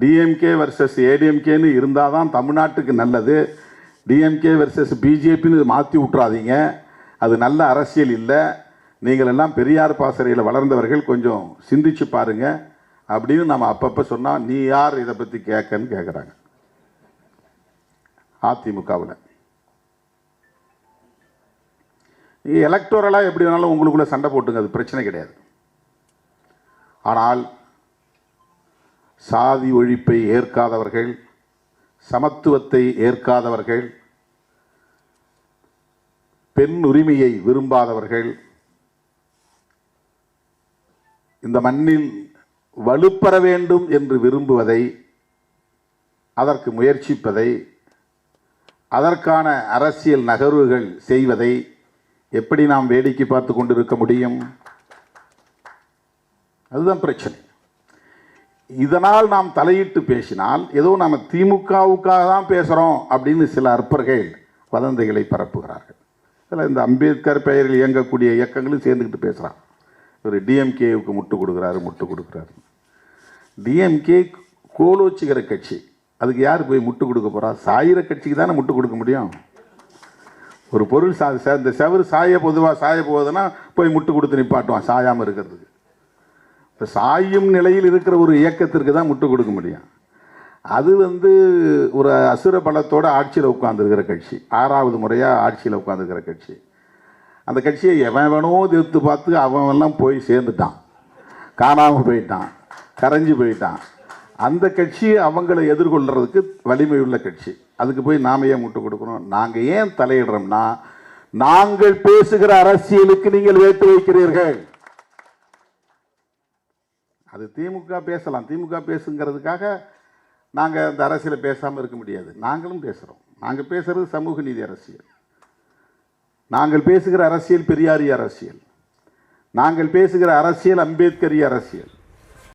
DMK versus ஏடிஎம்கேன்னு இருந்தால் தான் தமிழ்நாட்டுக்கு நல்லது. டிஎம்கே வர்சஸ் பிஜேபின்னு மாற்றி விட்றாதீங்க அது நல்ல அரசியல் இல்லை. நீங்கள் எல்லாம் பெரியார் பாசறையில் வளர்ந்தவர்கள் கொஞ்சம் சிந்திச்சு பாருங்க. அப்படின்னு நம்ம அப்பப்போ சொன்னால் நீ யார் இதை பற்றி கேட்கன்னு கேட்குறாங்க அதிமுகவில். எலக்டோரலாக எப்படி வேணாலும் உங்களுக்குள்ளே சண்டை போட்டுங்க அது பிரச்சனை கிடையாது. ஆனால் சாதி ஒழிப்பை ஏற்காதவர்கள் சமத்துவத்தை ஏற்காதவர்கள் பெண் உரிமையை விரும்பாதவர்கள் இந்த மண்ணில் வலுப்பெற வேண்டும் என்று விரும்புவதை அதற்கு முயற்சிப்பதை அதற்கான அரசியல் நகர்வுகள் செய்வதை எப்படி நாம் வேடிக்கை பார்த்து கொண்டிருக்க முடியும்? அதுதான் பிரச்சனை. இதனால் நாம் தலையிட்டு பேசினால் ஏதோ நம்ம திமுகவுக்காக தான் பேசுகிறோம் அப்படின்னு சில அற்பர்கள் வதந்திகளை பரப்புகிறார்கள். இதில் இந்த அம்பேத்கர் பெயரில் இயங்கக்கூடிய இயக்கங்களும் சேர்ந்துக்கிட்டு பேசுகிறான் ஒரு டிஎம்கேவுக்கு முட்டு கொடுக்குறாரு முட்டு கொடுக்குறாரு. டிஎம்கே கோலோச்சிக்கிற கட்சி அதுக்கு யார் போய் முட்டு கொடுக்க போகிறா சாயிர கட்சிக்கு தானே முட்டு கொடுக்க முடியும். ஒரு பொருள் சா இந்த செவரு சாய பொதுவாக சாய போகுதுன்னா போய் முட்டு கொடுத்து நிப்பாட்டுவான் சாயாமல் இருக்கிறதுக்கு. இப்போ சாயும் நிலையில் இருக்கிற ஒரு இயக்கத்திற்கு தான் முட்டு கொடுக்க முடியும். அது வந்து ஒரு அசுர பலத்தோட ஆட்சியில் உட்காந்துருக்கிற கட்சி. ஆறாவது முறையாக ஆட்சியில் உட்காந்துருக்கிற கட்சி. அந்த கட்சியை எவன் வேணோ எதிர்த்து பார்த்து அவன் எல்லாம் போய் சேர்ந்துட்டான். காணாமல் போயிட்டான். கரைஞ்சி போயிட்டான். அந்த கட்சி அவங்களை எதிர்கொள்கிறதுக்கு வலிமை உள்ள கட்சி. அதுக்கு போய் நாம ஏன் முட்டு கொடுக்கணும்? நாங்கள் ஏன் தலையிடுறோம்னா நாங்கள் பேசுகிற அரசியலுக்கு நீங்கள் வேட்டு வைக்கிறீர்கள். அது திமுக பேசலாம். திமுக பேசுங்கிறதுக்காக நாங்கள் அந்த அரசியலை பேசாமல் இருக்க முடியாது. நாங்களும் பேசுகிறோம் நாங்கள் பேசுகிறது சமூக நீதி அரசியல். நாங்கள் பேசுகிற அரசியல் பெரியாரிய அரசியல். நாங்கள் பேசுகிற அரசியல் அம்பேத்கரிய அரசியல்.